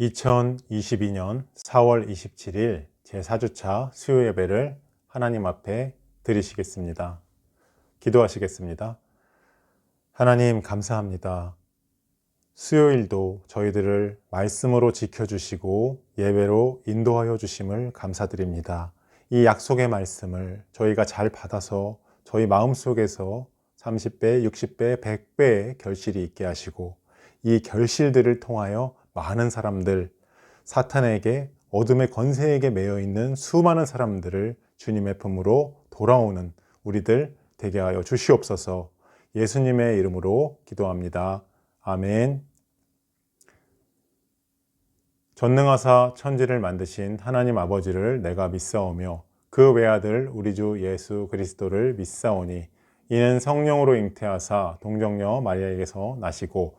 2022년 4월 27일 제4주차 수요 예배를 하나님 앞에 드리시겠습니다. 기도하시겠습니다. 하나님 감사합니다. 수요일도 저희들을 말씀으로 지켜주시고 예배로 인도하여 주심을 감사드립니다. 이 약속의 말씀을 저희가 잘 받아서 저희 마음속에서 30배, 60배, 100배의 결실이 있게 하시고 이 결실들을 통하여 많은 사람들, 사탄에게 어둠의 권세에게 매여 있는 수많은 사람들을 주님의 품으로 돌아오는 우리들 되게 하여 주시옵소서 예수님의 이름으로 기도합니다. 아멘. 전능하사 천지를 만드신 하나님 아버지를 내가 믿사오며 그 외아들 우리 주 예수 그리스도를 믿사오니 이는 성령으로 잉태하사 동정녀 마리아에게서 나시고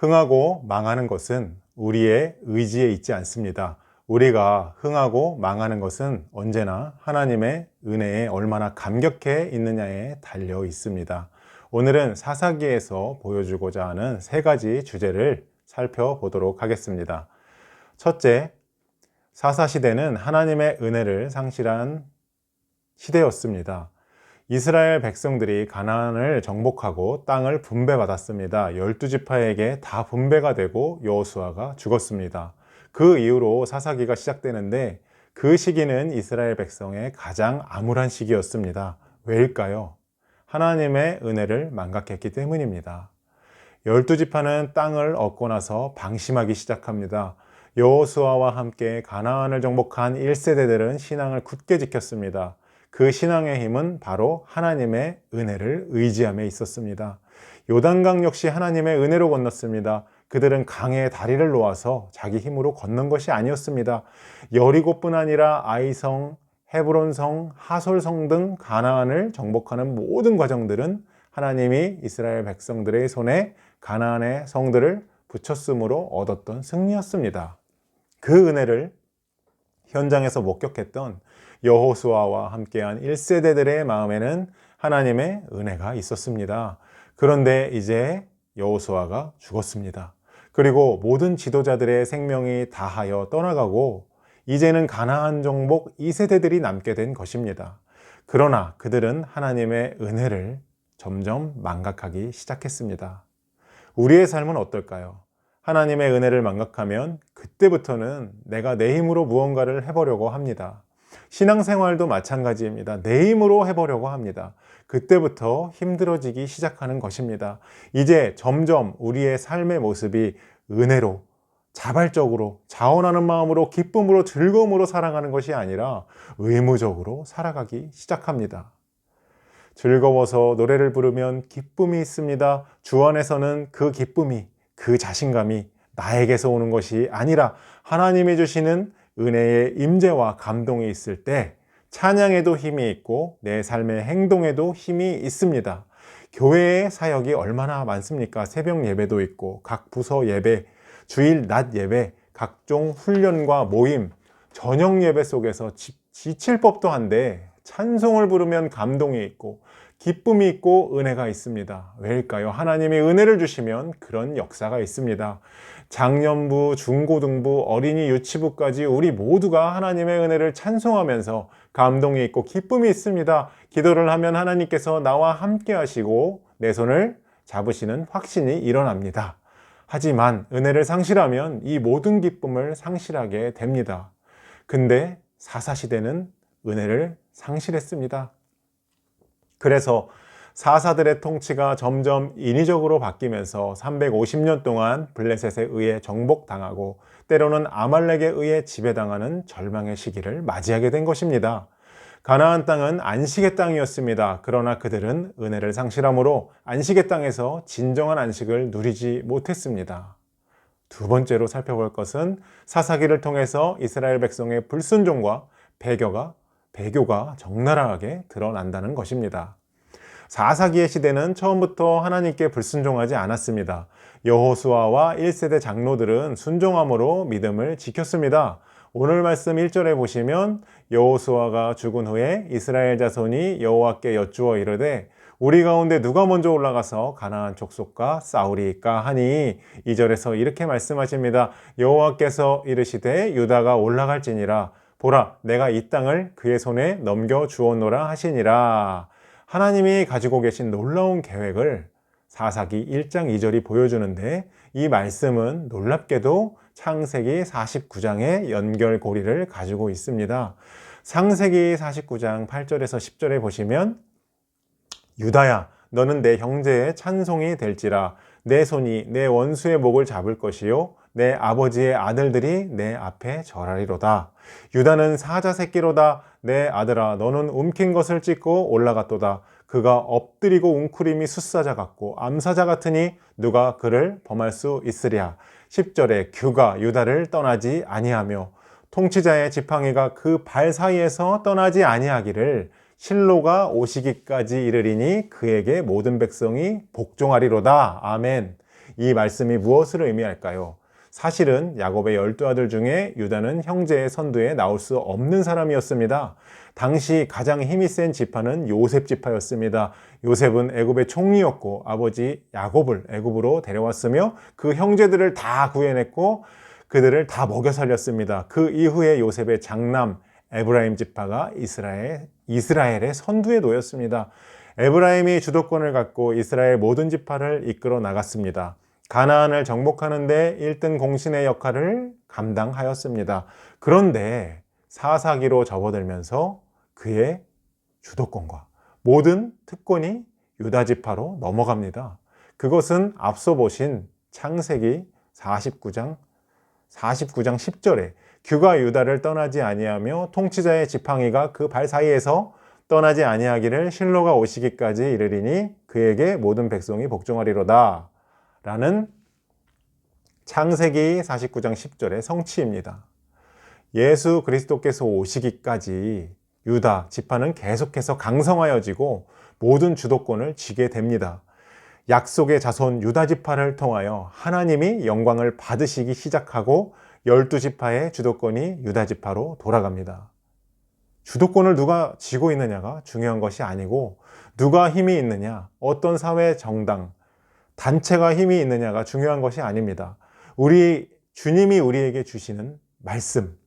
흥하고 망하는 것은 우리의 의지에 있지 않습니다. 우리가 흥하고 망하는 것은 언제나 하나님의 은혜에 얼마나 감격해 있느냐에 달려 있습니다. 오늘은 사사기에서 보여주고자 하는 세 가지 주제를 살펴보도록 하겠습니다. 첫째, 사사시대는 하나님의 은혜를 상실한 시대였습니다. 이스라엘 백성들이 가나안을 정복하고 땅을 분배받았습니다. 열두 지파에게 다 분배가 되고 여호수아가 죽었습니다. 그 이후로 사사기가 시작되는데 그 시기는 이스라엘 백성의 가장 암울한 시기였습니다. 왜일까요? 하나님의 은혜를 망각했기 때문입니다. 열두 지파는 땅을 얻고 나서 방심하기 시작합니다. 여호수아와 함께 가나안을 정복한 1세대들은 신앙을 굳게 지켰습니다. 그 신앙의 힘은 바로 하나님의 은혜를 의지함에 있었습니다. 요단강 역시 하나님의 은혜로 건넜습니다. 그들은 강에 다리를 놓아서 자기 힘으로 걷는 것이 아니었습니다. 여리고뿐 아니라 아이성, 헤브론성, 하솔성 등 가나안을 정복하는 모든 과정들은 하나님이 이스라엘 백성들의 손에 가나안의 성들을 붙였으므로 얻었던 승리였습니다. 그 은혜를 현장에서 목격했던 여호수아와 함께한 1세대들의 마음에는 하나님의 은혜가 있었습니다. 그런데 이제 여호수아가 죽었습니다. 그리고 모든 지도자들의 생명이 다하여 떠나가고 이제는 가나안 정복 2세대들이 남게 된 것입니다. 그러나 그들은 하나님의 은혜를 점점 망각하기 시작했습니다. 우리의 삶은 어떨까요? 하나님의 은혜를 망각하면 그때부터는 내가 내 힘으로 무언가를 해보려고 합니다. 신앙생활도 마찬가지입니다. 내 힘으로 해보려고 합니다. 그때부터 힘들어지기 시작하는 것입니다. 이제 점점 우리의 삶의 모습이 은혜로, 자발적으로, 자원하는 마음으로, 기쁨으로, 즐거움으로 살아가는 것이 아니라 의무적으로 살아가기 시작합니다. 즐거워서 노래를 부르면 기쁨이 있습니다. 주 안에서는 그 기쁨이, 그 자신감이 나에게서 오는 것이 아니라 하나님이 주시는 은혜의 임재와 감동이 있을 때 찬양에도 힘이 있고 내 삶의 행동에도 힘이 있습니다. 교회의 사역이 얼마나 많습니까? 새벽 예배도 있고 각 부서 예배, 주일 낮 예배, 각종 훈련과 모임, 저녁 예배 속에서 지, 지칠 법도 한데 찬송을 부르면 감동이 있고 기쁨이 있고 은혜가 있습니다. 왜일까요? 하나님이 은혜를 주시면 그런 역사가 있습니다. 장년부, 중고등부, 어린이 유치부까지 우리 모두가 하나님의 은혜를 찬송하면서 감동이 있고 기쁨이 있습니다. 기도를 하면 하나님께서 나와 함께 하시고 내 손을 잡으시는 확신이 일어납니다. 하지만 은혜를 상실하면 이 모든 기쁨을 상실하게 됩니다. 근데 사사시대는 은혜를 상실했습니다. 그래서 사사들의 통치가 점점 인위적으로 바뀌면서 350년 동안 블레셋에 의해 정복당하고 때로는 아말렉에 의해 지배당하는 절망의 시기를 맞이하게 된 것입니다. 가나안 땅은 안식의 땅이었습니다. 그러나 그들은 은혜를 상실함으로 안식의 땅에서 진정한 안식을 누리지 못했습니다. 두 번째로 살펴볼 것은 사사기를 통해서 이스라엘 백성의 불순종과 배교가 배교가 적나라하게 드러난다는 것입니다. 사사기의 시대는 처음부터 하나님께 불순종하지 않았습니다. 여호수아와 1세대 장로들은 순종함으로 믿음을 지켰습니다. 오늘 말씀 1절에 보시면 여호수아가 죽은 후에 이스라엘 자손이 여호와께 여쭈어 이르되 우리 가운데 누가 먼저 올라가서 가나안 족속과 싸우리까 하니 2절에서 이렇게 말씀하십니다. 여호와께서 이르시되 유다가 올라갈지니라 보라 내가 이 땅을 그의 손에 넘겨 주었노라 하시니라. 하나님이 가지고 계신 놀라운 계획을 사사기 1장 2절이 보여주는데 이 말씀은 놀랍게도 창세기 49장의 연결고리를 가지고 있습니다. 창세기 49장 8절에서 10절에 보시면 유다야 너는 내 형제의 찬송이 될지라 내 손이 내 원수의 목을 잡을 것이요 내 아버지의 아들들이 내 앞에 절하리로다. 유다는 사자 새끼로다. 내 아들아 너는 움킨 것을 찢고 올라갔도다. 그가 엎드리고 웅크림이 숫사자 같고 암사자 같으니 누가 그를 범할 수 있으랴. 10절에 규가 유다를 떠나지 아니하며 통치자의 지팡이가 그 발 사이에서 떠나지 아니하기를 실로가 오시기까지 이르리니 그에게 모든 백성이 복종하리로다. 아멘. 이 말씀이 무엇을 의미할까요? 사실은 야곱의 열두 아들 중에 유다는 형제의 선두에 나올 수 없는 사람이었습니다. 당시 가장 힘이 센 지파는 요셉 지파였습니다. 요셉은 애굽의 총리였고 아버지 야곱을 애굽으로 데려왔으며 그 형제들을 다 구해냈고 그들을 다 먹여 살렸습니다. 그 이후에 요셉의 장남 에브라임 지파가 이스라엘 이스라엘의 선두에 놓였습니다. 에브라임이 주도권을 갖고 이스라엘 모든 지파를 이끌어 나갔습니다. 가나안을 정복하는데 1등 공신의 역할을 감당하였습니다. 그런데 사사기로 접어들면서 그의 주도권과 모든 특권이 유다 지파로 넘어갑니다. 그것은 앞서 보신 창세기 49장 49장 10절에 규가 유다를 떠나지 아니하며 통치자의 지팡이가 그 발 사이에서 떠나지 아니하기를 실로가 오시기까지 이르리니 그에게 모든 백성이 복종하리로다. 라는 창세기 49장 10절의 성취입니다. 예수 그리스도께서 오시기까지 유다 지파는 계속해서 강성하여지고 모든 주도권을 쥐게 됩니다. 약속의 자손 유다 지파를 통하여 하나님이 영광을 받으시기 시작하고 열두 지파의 주도권이 유다 지파로 돌아갑니다. 주도권을 누가 쥐고 있느냐가 중요한 것이 아니고 누가 힘이 있느냐, 어떤 사회 정당, 단체가 힘이 있느냐가 중요한 것이 아닙니다. 우리 주님이 우리에게 주시는 말씀,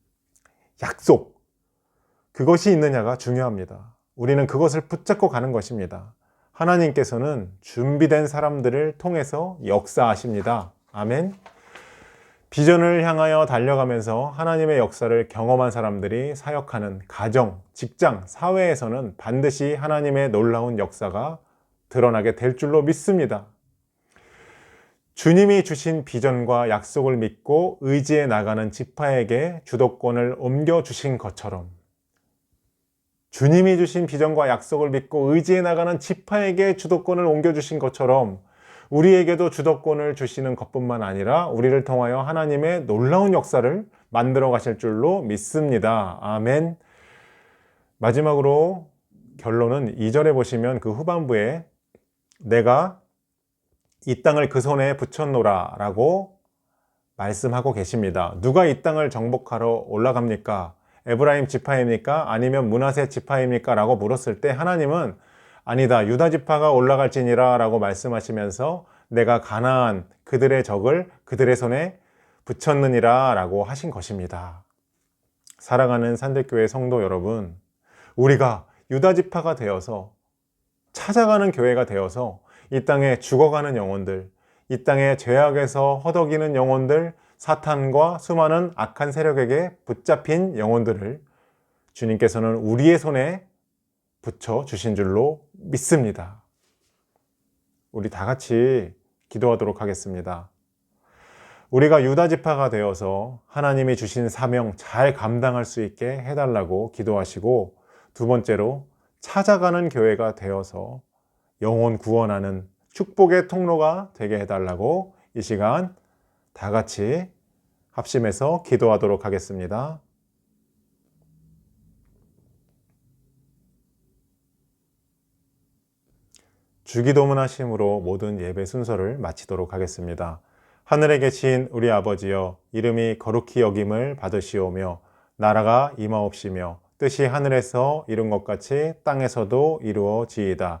약속, 그것이 있느냐가 중요합니다. 우리는 그것을 붙잡고 가는 것입니다. 하나님께서는 준비된 사람들을 통해서 역사하십니다. 아멘. 비전을 향하여 달려가면서 하나님의 역사를 경험한 사람들이 사역하는 가정, 직장, 사회에서는 반드시 하나님의 놀라운 역사가 드러나게 될 줄로 믿습니다. 주님이 주신 비전과 약속을 믿고 의지해 나가는 지파에게 주도권을 옮겨주신 것처럼 주님이 주신 비전과 약속을 믿고 의지해 나가는 지파에게 주도권을 옮겨주신 것처럼 우리에게도 주도권을 주시는 것뿐만 아니라 우리를 통하여 하나님의 놀라운 역사를 만들어 가실 줄로 믿습니다. 아멘. 마지막으로 결론은 2절에 보시면 그 후반부에 내가 이 땅을 그 손에 붙였노라 라고 말씀하고 계십니다. 누가 이 땅을 정복하러 올라갑니까? 에브라임 지파입니까? 아니면 문하세 지파입니까? 라고 물었을 때 하나님은 아니다. 유다 지파가 올라갈지니라 라고 말씀하시면서 내가 가나안 그들의 적을 그들의 손에 붙였느니라 라고 하신 것입니다. 사랑하는 산대교회 성도 여러분, 우리가 유다 지파가 되어서 찾아가는 교회가 되어서 이 땅에 죽어가는 영혼들, 이 땅에 죄악에서 허덕이는 영혼들, 사탄과 수많은 악한 세력에게 붙잡힌 영혼들을 주님께서는 우리의 손에 붙여 주신 줄로 믿습니다. 우리 다 같이 기도하도록 하겠습니다. 우리가 유다 지파가 되어서 하나님이 주신 사명 잘 감당할 수 있게 해달라고 기도하시고 두 번째로 찾아가는 교회가 되어서 영혼 구원하는 축복의 통로가 되게 해달라고 이 시간 다 같이 합심해서 기도하도록 하겠습니다. 주기도문 하심으로 모든 예배 순서를 마치도록 하겠습니다. 하늘에 계신 우리 아버지여 이름이 거룩히 여김을 받으시오며 나라가 임하옵시며 뜻이 하늘에서 이룬 것 같이 땅에서도 이루어지이다.